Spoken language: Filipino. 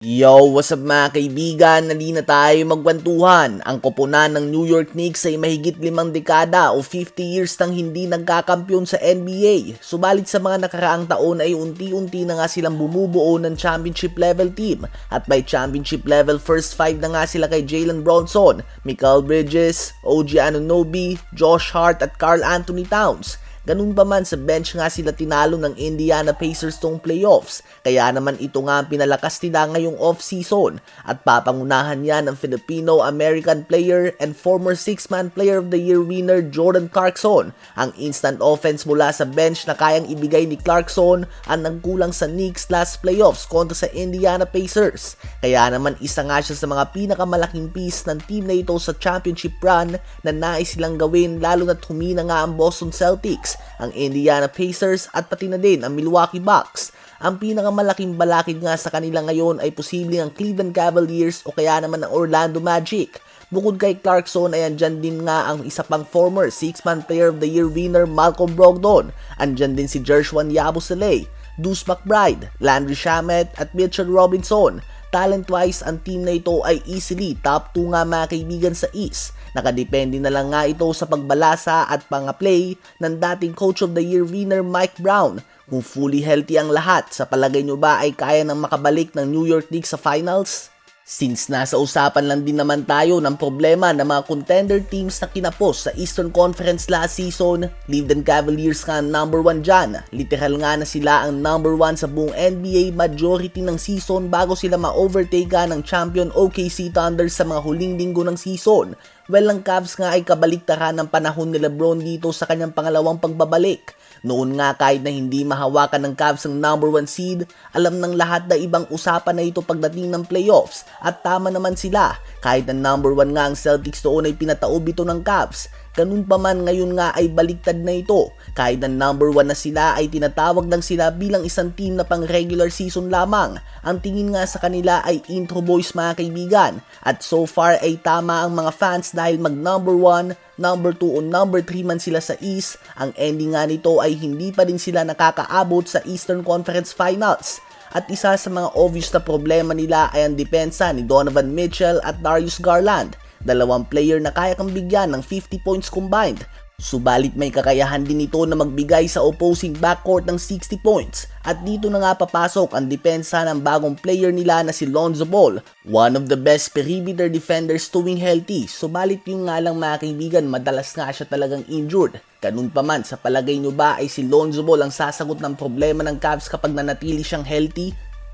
Yo, what's up mga kaibigan? Nali na tayo magkwentuhan. Ang koponan ng New York Knicks ay mahigit limang dekada o 50 years nang hindi nagkakampyon sa NBA. Subalit sa mga nakaraang taon ay unti-unti na nga silang bumubuo ng championship level team. At by championship level, first five na nga sila kay Jalen Bronson, Michael Bridges, OG Anunoby, Josh Hart at Carl Anthony Towns. Ganun pa man sa bench nga sila tinalo ng Indiana Pacers tong playoffs. Kaya naman ito nga ang pinalakas nila ngayong off-season at papangunahan yan ng Filipino-American player and former six-man player of the year winner Jordan Clarkson. Ang instant offense mula sa bench na kayang ibigay ni Clarkson ang nagkulang sa Knicks last playoffs kontra sa Indiana Pacers. Kaya naman isa nga siya sa mga pinakamalaking piece ng team na ito sa championship run na nais silang gawin lalo na't humina nga ang Boston Celtics ang Indiana Pacers at pati na din ang Milwaukee Bucks. Ang pinakamalaking balakid nga sa kanila ngayon ay posibleng ang Cleveland Cavaliers o kaya naman ang Orlando Magic. Bukod kay Clarkson ay andyan din nga ang isa pang former 6-man player of the year winner Malcolm Brogdon. Andyan din si Jershwan Yabusele, Deuce McBride, Landry Shamet at Mitchell Robinson. Talent-wise, ang team na ito ay easily top 2 nga mga kaibigan sa East. Nakadepende na lang nga ito sa pagbalasa at pang-play ng dating Coach of the Year winner Mike Brown. Kung fully healthy ang lahat, sa palagay nyo ba ay kaya nang makabalik ng New York Knicks sa finals? Since nasa usapan lang din naman tayo ng problema ng mga contender teams na kinapos sa Eastern Conference last season, Cleveland Cavaliers nga number 1 dyan. Literal nga na sila ang number 1 sa buong NBA majority ng season bago sila ma-overtake ng champion OKC Thunder sa mga huling linggo ng season. Well, ang Cavs nga ay kabaliktaran ng panahon ni Lebron dito sa kanyang pangalawang pagbabalik. Noon nga kahit na hindi mahawakan ng Cavs ang number 1 seed, alam ng lahat na ibang usapan na ito pagdating ng playoffs at tama naman sila. Kahit na number 1 nga ang Celtics noon ay pinataob ito ng Cavs, ganun pa man ngayon nga ay baliktad na ito. Kahit na number 1 na sila ay tinatawag lang sila bilang isang team na pang regular season lamang. Ang tingin nga sa kanila ay intro boys mga kaibigan at so far ay tama ang mga fans dahil mag number 1 number 2 o number 3 man sila sa East, ang ending nga nito ay hindi pa rin sila nakakaabot sa Eastern Conference Finals. At isa sa mga obvious na problema nila ay ang depensa ni Donovan Mitchell at Darius Garland, dalawang player na kaya kang bigyan ng 50 points combined. Subalit may kakayahan din ito na magbigay sa opposing backcourt ng 60 points at dito na nga papasok ang depensa ng bagong player nila na si Lonzo Ball, one of the best perimeter defenders tuwing healthy. Subalit yung nga lang mga kaibigan, madalas nga siya talagang injured. Ganun pa man, sa palagay nyo ba ay si Lonzo Ball ang sasagot ng problema ng Cavs kapag nanatili siyang healthy?